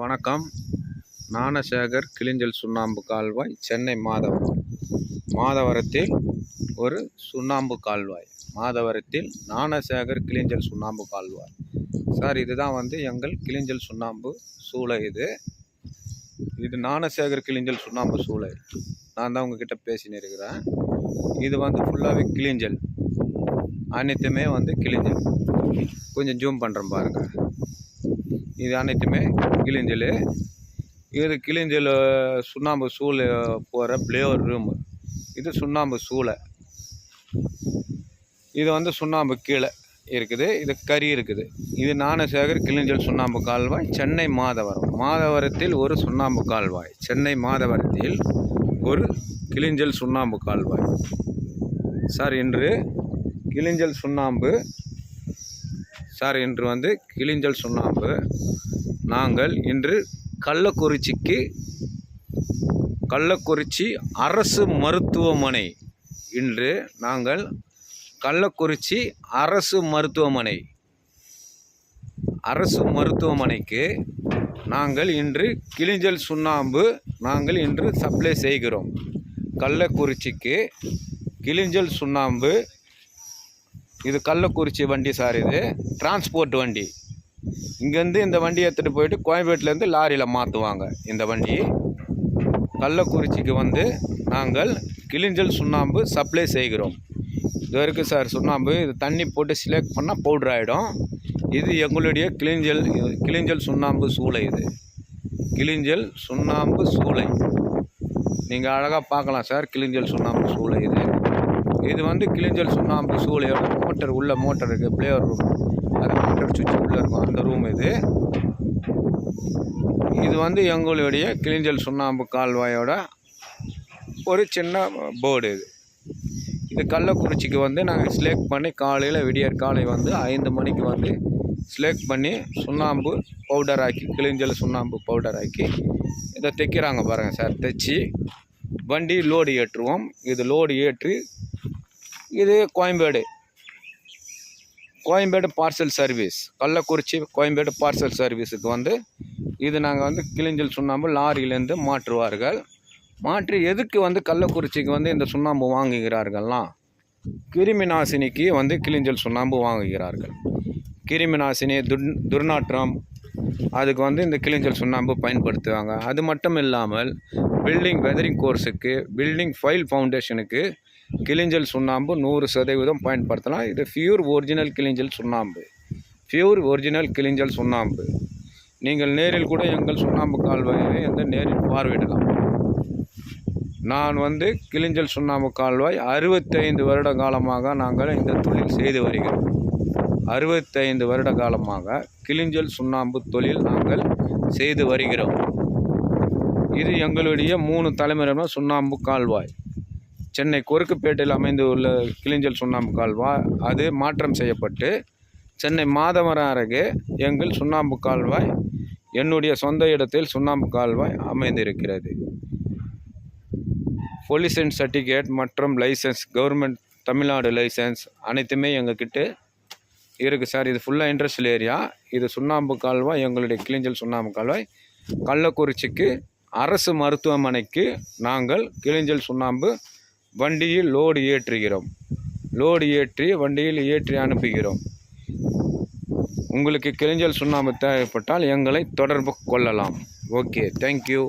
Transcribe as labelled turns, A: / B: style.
A: வணக்கம். ஞானசேகர் கிளிஞ்சல் சுண்ணாம்பு கால்வாய் சென்னை மாதவரம் மாதவரத்தில் ஒரு சுண்ணாம்பு கால்வாய். மாதவரத்தில் ஞானசேகர் கிளிஞ்சல் சுண்ணாம்பு கால்வாய். சார் இதுதான் வந்து எங்கள் கிளிஞ்சல் சுண்ணாம்பு சூளை இது. இது ஞானசேகர் கிளிஞ்சல் சுண்ணாம்பு சூளை. நான் தான் உங்ககிட்ட பேசின்னு இருக்கிறேன். இது வந்து ஃபுல்லாகவே கிளிஞ்சல். அனைத்துமே வந்து கிளிஞ்சல். கொஞ்சம் ஜூம் பண்ணுறேன் பாருங்கள் இது அனைத்துமே கிளிஞ்சல். இது கிளிஞ்சல் சுண்ணாம்பு சூளை போகிற பிளேவர் ரூமு இது சுண்ணாம்பு சூளை இது வந்து சுண்ணாம்பு கீழே இருக்குது. இது கறி இருக்குது. இது ஞானசேகர் கிளிஞ்சல் சுண்ணாம்பு கால்வாய் சென்னை மாதவரம். மாதவரத்தில் ஒரு சுண்ணாம்பு கால்வாய். சென்னை மாதவரத்தில் ஒரு கிளிஞ்சல் சுண்ணாம்பு கால்வாய். சார் இன்று கிளிஞ்சல் சுண்ணாம்பு சார் இன்று வந்து கிளிஞ்சல் சுண்ணாம்பு நாங்கள் இன்று கள்ளக்குறிச்சிக்கு கள்ளக்குறிச்சி அரசு மருத்துவமனை. இன்று நாங்கள் கள்ளக்குறிச்சி அரசு மருத்துவமனை. அரசு மருத்துவமனைக்கு நாங்கள் இன்று கிளிஞ்சல் சுண்ணாம்பு நாங்கள் இன்று சப்ளை செய்கிறோம். கள்ளக்குறிச்சிக்கு கிளிஞ்சல் சுண்ணாம்பு இது கள்ளக்குறிச்சி வண்டி சார் இது. டிரான்ஸ்போர்ட் வண்டி. இங்கேருந்து இந்த வண்டியை எடுத்துகிட்டு போயிட்டு கோயம்பேட்டிலேருந்து லாரியில் மாற்றுவாங்க இந்த வண்டி. கள்ளக்குறிச்சிக்கு வந்து நாங்கள் கிளிஞ்சல் சுண்ணாம்பு சப்ளை செய்கிறோம். இது வரைக்கும் சார் சுண்ணாம்பு இது தண்ணி போட்டு செலக்ட் பண்ணால் பவுட்ரு ஆகிடும் இது எங்களுடைய கிளிஞ்சல் கிளிஞ்சல் சுண்ணாம்பு சூளை இது. கிளிஞ்சல் சுண்ணாம்பு சூளை. நீங்கள் அழகாக பார்க்கலாம் சார் கிளிஞ்சல் சுண்ணாம்பு சூளை இது. இது வந்து கிளிஞ்சல் சுண்ணாம்பு சூளையோட மோட்டர் உள்ள மோட்டர் இருக்குது பிளேவர் ரூம். அது மோட்டர் சுவிட்ச் உள்ளே இருக்கும் அந்த ரூம் இது. இது வந்து எங்களுடைய கிளிஞ்சல் சுண்ணாம்பு கால்வாயோட ஒரு சின்ன போர்டு இது. இது கள்ளக்குறிச்சிக்கு வந்து நாங்கள் ஸ்லேக் பண்ணி காலையில் விடியற் காலை வந்து ஐந்து மணிக்கு வந்து ஸ்லேக் பண்ணி சுண்ணாம்பு பவுடர் ஆக்கி கிளிஞ்சல் சுண்ணாம்பு பவுடர் ஆக்கி இதை தைக்கிறாங்க பாருங்கள் சார். தைச்சி வண்டி லோடு ஏற்றுவோம். இது லோடு ஏற்றி இது Koyambedu. Koyambedu parcel service Kallakurichi Koyambedu parcel சர்வீஸுக்கு வந்து இது நாங்கள் வந்து கிளிஞ்சல் சுண்ணாம்பு லாரியிலேருந்து மாற்றுவார்கள். மாற்றி எதுக்கு வந்து கள்ளக்குறிச்சிக்கு வந்து இந்த சுண்ணாம்பு வாங்குகிறார்கள்லாம் கிருமி நாசினிக்கு வந்து கிளிஞ்சல் சுண்ணாம்பு வாங்குகிறார்கள். கிருமி நாசினி துர் துர்நாற்றம் அதுக்கு வந்து இந்த கிளிஞ்சல் சுண்ணாம்பு பயன்படுத்துவாங்க. அது மட்டும் இல்லாமல் பில்டிங் வெதரிங் கோர்ஸுக்கு பில்டிங் ஃபைல் ஃபவுண்டேஷனுக்கு கிளிஞ்சல் சுண்ணாம்பு நூறு சதவீதம் பயன்படுத்தலாம். இது ஃபியூர் ஒரிஜினல் கிளிஞ்சல் சுண்ணாம்பு. ஃபியூர் ஒரிஜினல் கிளிஞ்சல் சுண்ணாம்பு. நீங்கள் நேரில் கூட எங்கள் சுண்ணாம்பு கால்வாயை வந்து நேரில் பார்வையிடலாம். நான் வந்து கிளிஞ்சல் சுண்ணாம்பு கால்வாய் அறுபத்தைந்து வருட காலமாக நாங்கள் இந்த தொழில் செய்து வருகிறோம். அறுபத்தைந்து வருட காலமாக கிளிஞ்சல் சுண்ணாம்பு தொழில் நாங்கள் செய்து வருகிறோம். இது எங்களுடைய மூணு தலைமுறை சுண்ணாம்பு கால்வாய். சென்னை குறுக்குப்பேட்டையில் அமைந்துள்ள கிளிஞ்சல் சுண்ணாம்பு கால்வாய் அது மாற்றம் செய்யப்பட்டு சென்னை மாதவரம் அருகே எங்கள் சுண்ணாம்பு கால்வாய் என்னுடைய சொந்த இடத்தில் சுண்ணாம்பு கால்வாய் அமைந்திருக்கிறது. பொல்யூஷன் சர்டிஃபிகேட் மற்றும் லைசன்ஸ் கவர்மெண்ட் தமிழ்நாடு லைசன்ஸ் அனைத்துமே எங்ககிட்ட இருக்குது சார். இது ஃபுல்லாக இண்டஸ்ட்ரியல் ஏரியா இது சுண்ணாம்பு கால்வாய் எங்களுடைய கிளிஞ்சல் சுண்ணாம்பு கால்வாய் கள்ளக்குறிச்சிக்கு அரசு மருத்துவமனைக்கு நாங்கள் கிளிஞ்சல் சுண்ணாம்பு வண்டியில் லோடு ஏற்றுகிறோம். லோடு ஏற்றி வண்டியில் ஏற்றி அனுப்புகிறோம். உங்களுக்கு கிளிஞ்சல் சுண்ணாம்பு தேவைப்பட்டால் எங்களை தொடர்பு கொள்ளலாம். Okay thank you